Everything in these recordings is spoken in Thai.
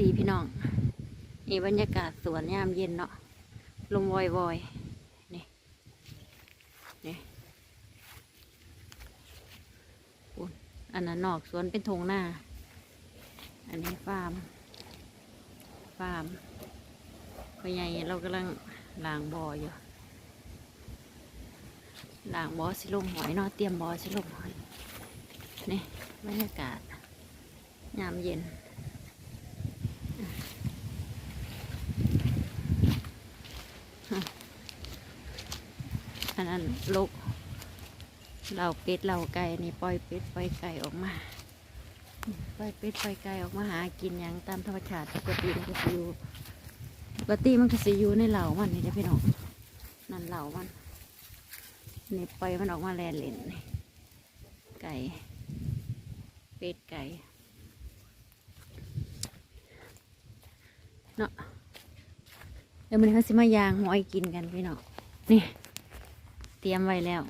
ดีพี่น้องนี่บรรยากาศสวนยามเย็นเนาะลมวอยวอยนี่นี่นอันนั้นนอกสวนเป็นทงหน้า อันนี้ฟาร์มฟาร์มพ่อใหญ่เรากำลังล้างบ่ออยู่ล้างบ่อสิลงหอยเนาะเตรียมบ่อสิลงหอยนี่บรรยากาศยามเย็น อันนั้นลูกเราเป็ดเราไก่นี่ปล่อยเป็ดปล่อยไก่ออกมาปล่อยเป็ดปล่อยไก่ออกมาหากินอย่างตามธรรมชาติปกติมันก็สิอยู่ปกติมันก็สิอยู่ในเหล่ามันนี่นะพี่น้องนั่นเหล่ามันนี่ปล่อยมันออกมาแลนเล่นไก่เป็ดไก่เนาะ ดี๋ยวมันเขาสิมายางหอยกินกันพี่น้องนี่เตรียมไว้แล้ว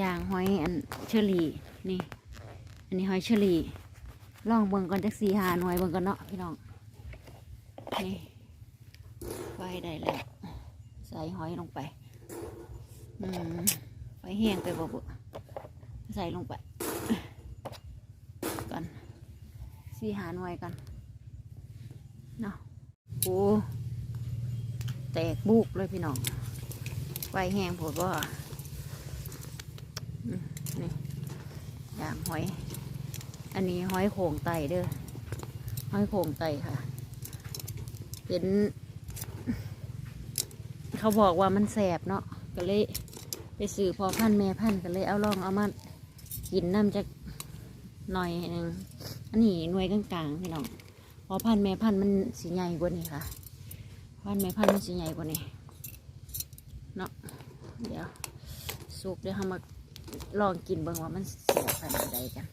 ยางหอยอันเชอรี่นี่อันนี้หอยเชอรี่ลองเบิ่งก่อนจักสีหาหน่วยเบิ่งก่อนเนาะพี่น้องนี่ไฟได้แล้ว ใส่หอยลงไปอืมไฟแห้งไปบ่บุใส่ลงไปก่อนสีหาหน่วยกันเนาะ แตกบุกเลยพี่น้องไฟแห้งผดว่านี่ย่างหอย อันนี้หอยโข่งไตเด้อหอยโข่งไตค่ะ เห็น เขาบอกว่ามันแสบเนาะก็เลยไปซื้อพอพันแม่พันก็เลยเอาลองเอามากินน้ำจากหน่อยนึงอันนี้หน่วยกลางๆพี่น้อง พอพันแม่พันมันสีใหญ่กว่านี้ค่ะ พันแม่พันมันสีใหญ่กว่านี้เนาะเดี๋ยวสุกเดี๋ยวเรามาลองกินเบิ่งว่ามันเสียขนาดใดกัน